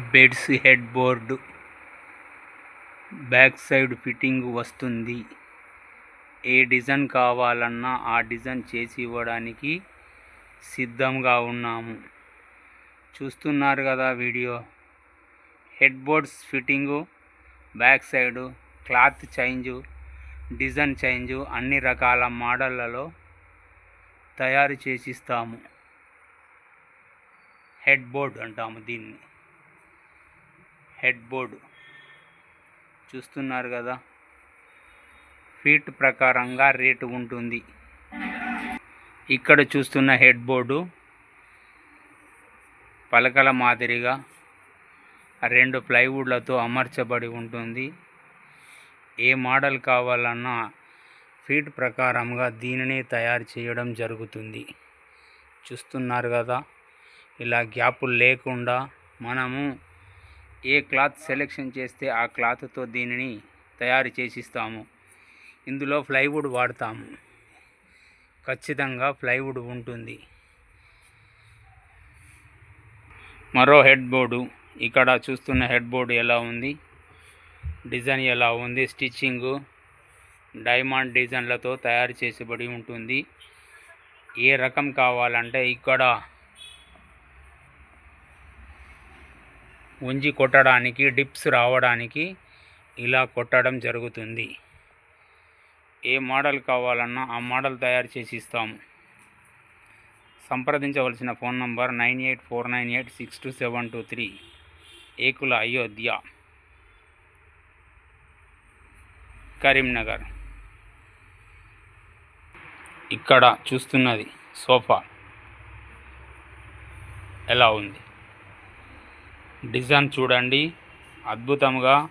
Beds head board. Back side fitting వస్తుంది. ఏ design కావాలన్నా ఆ డిజైన్ చేసి ఇవ్వడానికి సిద్ధంగా ఉన్నాము. చూస్తున్నారు కదా video. Head boards fitting back side cloth change design change అన్ని రకాల మోడళ్ళలో తయారు చేసిస్తాము. హెడ్ బోర్డ్ అంటాము దీన్ని. హెడ్ బోర్డు చూస్తున్నారు కదా? ఫీట్ ప్రకారంగా రేటు ఉంటుంది. ఇక్కడ చూస్తున్న హెడ్ బోర్డు పలకల మాదిరిగా రెండు ప్లైవుడ్లతో అమర్చబడి ఉంటుంది. ఏ మోడల్ కావాలన్నా ఫీట్ ప్రకారంగా దీనినే తయారు చేయడం జరుగుతుంది. చూస్తున్నారు కదా? ఇలా గ్యాపులు లేకుండా మనము ఏ క్లాత్ సెలెక్షన్ చేస్తే ఆ క్లాత్తో దీనిని తయారు చేసిస్తాము. ఇందులో ప్లైవుడ్ వాడతాము. ఖచ్చితంగా ప్లైవుడ్ ఉంటుంది. మరో హెడ్ బోర్డు. ఇక్కడ చూస్తున్న హెడ్ బోర్డు ఎలా ఉంది? డిజైన్ ఎలా ఉంది? స్టిచ్చింగు డైమండ్ డిజైన్లతో తయారు చేసబడి ఉంటుంది. ఏ రకం కావాలంటే ఇక్కడ ఉంజి కొట్టడానికి డిప్స్ రావడానికి ఇలా కొట్టడం జరుగుతుంది. ఏ మోడల్ కావాలన్నా ఆ మోడల్ తయారు చేసి ఇస్తాము. సంప్రదించవలసిన phone number nine eight four nine eight six two seven two three. Ekula Ayodhya. Karimnagar. ఇక్కడ చూస్తున్నది సోఫా. ఎలా ఉంది? డిజైన్ చూడండి. అద్భుతంగా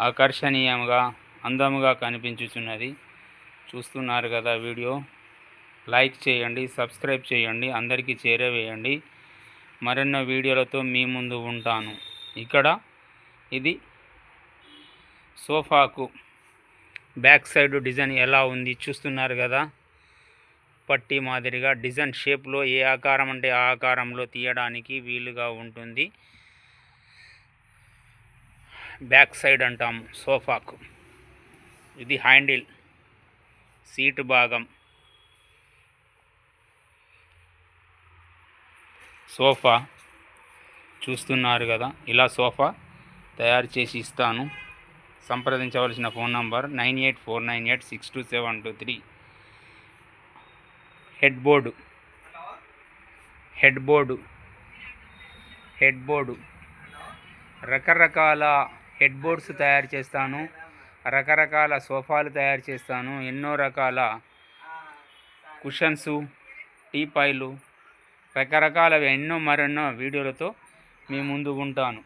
ఆకర్షణీయంగా అందముగా కనిపించుచున్నది. చూస్తున్నారు కదా వీడియో. లైక్ చేయండి సబ్స్క్రైబ్ చేయండి అందరికీ చేరవేయండి. మరెన్నో వీడియోలతో మీ ముందు ఉంటాను. ఇక్కడ ఇది సోఫాకు బ్యాక్ సైడ్ డిజైన్ ఎలా ఉంది చూస్తున్నారు కదా. పట్టి మాదిరిగా డిజైన్ షేప్లో ఏ ఆకారం అంటే ఆ ఆకారంలో తీయడానికి వీలుగా ఉంటుంది. బ్యాక్ సైడ్ అంటాం సోఫాకు. ఇది హ్యాండిల్ సీటు భాగం. సోఫా చూస్తున్నారు కదా ఇలా సోఫా తయారు చేసి ఇస్తాను. సంప్రదించవలసిన phone number nine eight four nine eight six two seven two three. Head board. Head board. Head board. రకరకాల హెడ్ బోర్డ్స్ తయారు చేస్తాను రకరకాల సోఫాలు తయారు చేస్తాను ఎన్నో రకాల కుషన్సు టీపాయిలు రకరకాల ఎన్నో మరెన్నో వీడియోలతో మీ ముందు ఉంటాను.